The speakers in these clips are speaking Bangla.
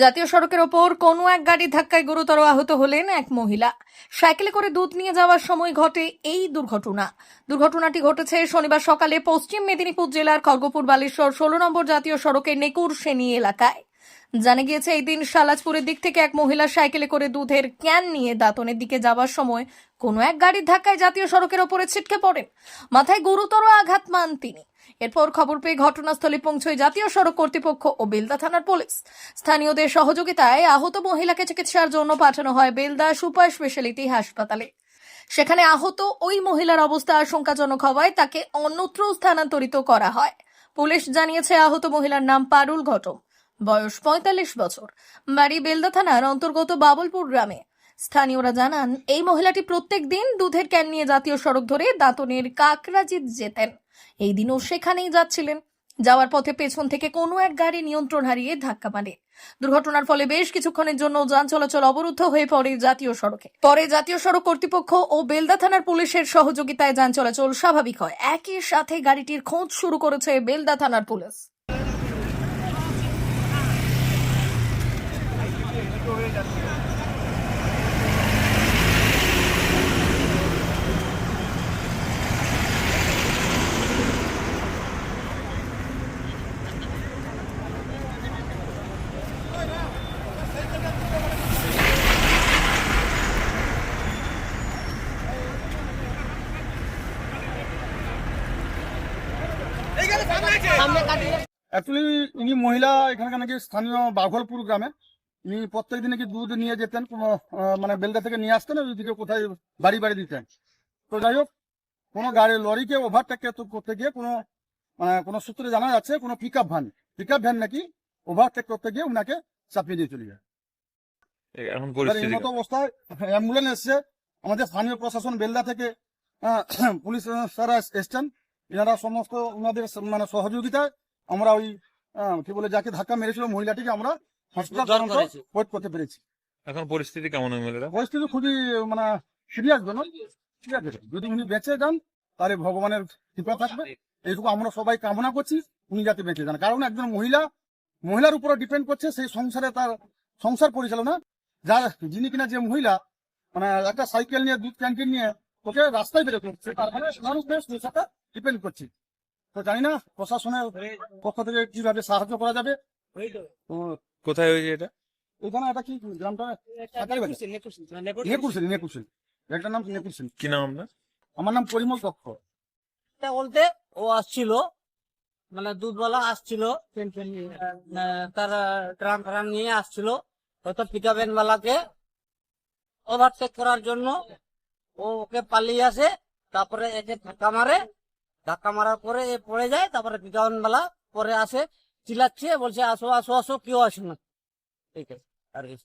জাতীয় সড়কের ওপর কোনো এক গাড়ির ধাক্কায় গুরুতর আহত হলেন এক মহিলা। সাইকেলে করে দুধ নিয়ে যাওয়ার সময় ঘটে এই দুর্ঘটনা। দুর্ঘটনাটি ঘটেছে শনিবার সকালে পশ্চিম মেদিনীপুর জেলার খড়গপুর বালেশ্বর ষোলো নম্বর জাতীয় সড়কের নেকুর সেনী এলাকায়। জানা গিয়েছে, এই দিন সালাজপুরের দিক থেকে এক মহিলা সাইকেলে করে দুধের ক্যান নিয়ে দাঁতনের দিকে যাওয়ার সময় কোনো এক গাড়ির ধাক্কায় জাতীয় সড়কের ওপরে ছিটকে পড়েন। মাথায় গুরুতর আঘাত মান তিনি। এরপর খবর পেয়ে ঘটনাস্থলে পৌঁছয় জাতীয় সড়ক কর্তৃপক্ষ ও বেলদা থানার পুলিশ। স্থানীয়দের সহযোগিতায় আহত মহিলাকে চিকিৎসার জন্য পাঠানো হয় বেলদা সুপার স্পেশালিটি হাসপাতালে। সেখানে আহত ওই মহিলার অবস্থা আশঙ্কাজনক হওয়ায় তাকে অন্যত্র স্থানান্তরিত করা হয়। পুলিশ জানিয়েছে, আহত মহিলার নাম পারুল ঘটম বয়স পঁয়তাল্লিশ বছর। বাড়ি বেলদা থানার অন্তর্গত বাবলপুর গ্রামে। স্থানীয়রা জানান, এই মহিলাটি প্রত্যেক দিন দুধের ক্যান নিয়ে জাতীয় সড়ক ধরে দাঁতনের কাকরাজিৎ যেতেন। এই দিনও সেখানেই যাচ্ছিলেন। যাওয়ার পথে পেছন থেকে কোনো এক গাড়ি নিয়ন্ত্রণ হারিয়ে ধাক্কা মারে। দুর্ঘটনার ফলে বেশ কিছুক্ষণের জন্য যান চলাচল অবরুদ্ধ হয়ে পড়ে জাতীয় সড়কে। পরে জাতীয় সড়ক কর্তৃপক্ষ ও বেলদা থানার পুলিশের সহযোগিতায় যান চলাচল স্বাভাবিক হয়। একই সাথে গাড়িটির খোঁজ শুরু করেছে বেলদা থানার পুলিশ। অ্যাকচুয়ালি ইনি মহিলা এখানকার নাকি স্থানীয় বাঘলপুর গ্রামে। ইনি প্রত্যেক দিন দুধ নিয়ে যেতেন কোনো মানে বেলদা থেকে নিয়ে আসতেন ওইদিকে কোথায় বাড়ি বাড়ি দিতেন। তো যাই হোক কোনো গাড়ি লরিকে ওভারটেক করতে গিয়ে কোনো মানে কোনো সূত্রে জানা যাচ্ছে কোনো pick up van pick up van নাকি ওভারটেক করতে গিয়ে উনাকে চাপিয়ে দিয়ে চলে যায়। এখন পরিস্থিতি অবস্থায় অ্যাম্বুলেন্স এসছে আমাদের স্থানীয় প্রশাসন বেলদা থেকে পুলিশ স্যারা এসছেন। এনারা সমস্ত ওনাদের মানে সহযোগিতায় আমরা ওই কি বলে যাকে ধাক্কা মেরেছিল মহিলাটিকে আমরা হসপিটাল পর্যন্ত করতে পেরেছি। এখন পরিস্থিতি কেমন পরিস্থিতি খুবই মানে সিরিয়াস জনক ঠিক আছে? যদি উনি বেঁচে যান তাহলে ভগবানের কৃপা থাকবে। এইটুকু আমরা সবাই কামনা করছি উনি যাতে বেঁচে যান। কারণ একজন মহিলা মহিলার উপরে ডিপেন্ড করছে সেই সংসারে তার সংসার পরিচালনা। যার যিনি কিনা যে মহিলা মানে একটা সাইকেল নিয়ে দুধ ক্যান্টিন নিয়ে ওকে রাস্তায় বেরোতে করছে তার মানে মানুষ বেশ সাথে ডিপেন্ড করছে। তো জানি না প্রশাসনের পক্ষ থেকে কীভাবে সাহায্য করা যাবে। তো কোথায় হয়েছে এটা? এখানে একটা কি গ্রামটা। নেকুরসিল নেকুরসিল একটা নাম নেকুরসিল কি নাম আপনার? আমার নাম পরিমল দক্ষ এটা বলতে ও আসছিল মানে দুধওয়ালা আসছিল তার ট্রাম ট্রাম নিয়ে আসছিল। হয়তো পিকআপ ওয়ালাকে ওভারটেক করার জন্য ও ওকে পালিয়ে আসে তারপরে একে ধাক্কা মারে ধাক্কা মারার পরে এ পড়ে যায় তারপরে ওয়ালা পরে আসে চিল্লাচ্ছে বলছে আসো আসো আসো কেউ আসে না। ঠিক আছে আর কি।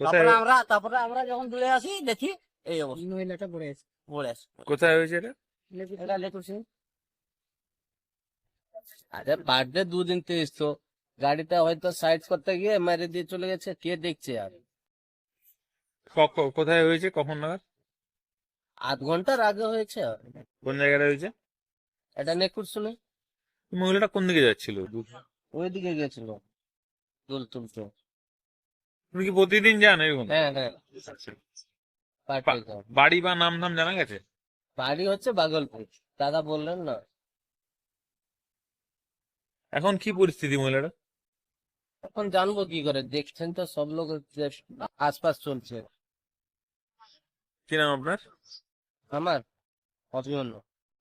কোথায়? তারপরে আমরা তারপরে আমরা যখন দূরে আসি দেখি এই অবস্থা। মহিলাটা পড়ে আছে। পড়ে আসে কোথায় হয়েছে এটা? এটা লেটুর সিং আরে বার্থডে দুদিন তো এসছো গাড়িটা হয়তো সাইড করতে গিয়ে মেরে দিয়ে চলে গেছে কে দেখছে আর? কোথায় হয়েছে? কখন নাগাদ? আধ ঘণ্টার আগে হয়েছে আর। কোন জায়গাটা হয়েছে? এটা নেকুর শুনে মহিলাটা কোন দিকে যাচ্ছিল? ওইদিকে গেছিল। দুল তুলতো। তুমি কি প্রতিদিন যান এরকম? হ্যাঁ হ্যাঁ। বাড়ি বা নাম ধাম জানা গেছে? বাড়ি হচ্ছে বাগলপুর। দাদা বললেন না। এখন কি পরিস্থিতি মহিলাটা এখন জানব কি করে। দেখছেন তো সব লোক আশপাশ চলছে। কি নাম আপনার? আমার অভিমন্য।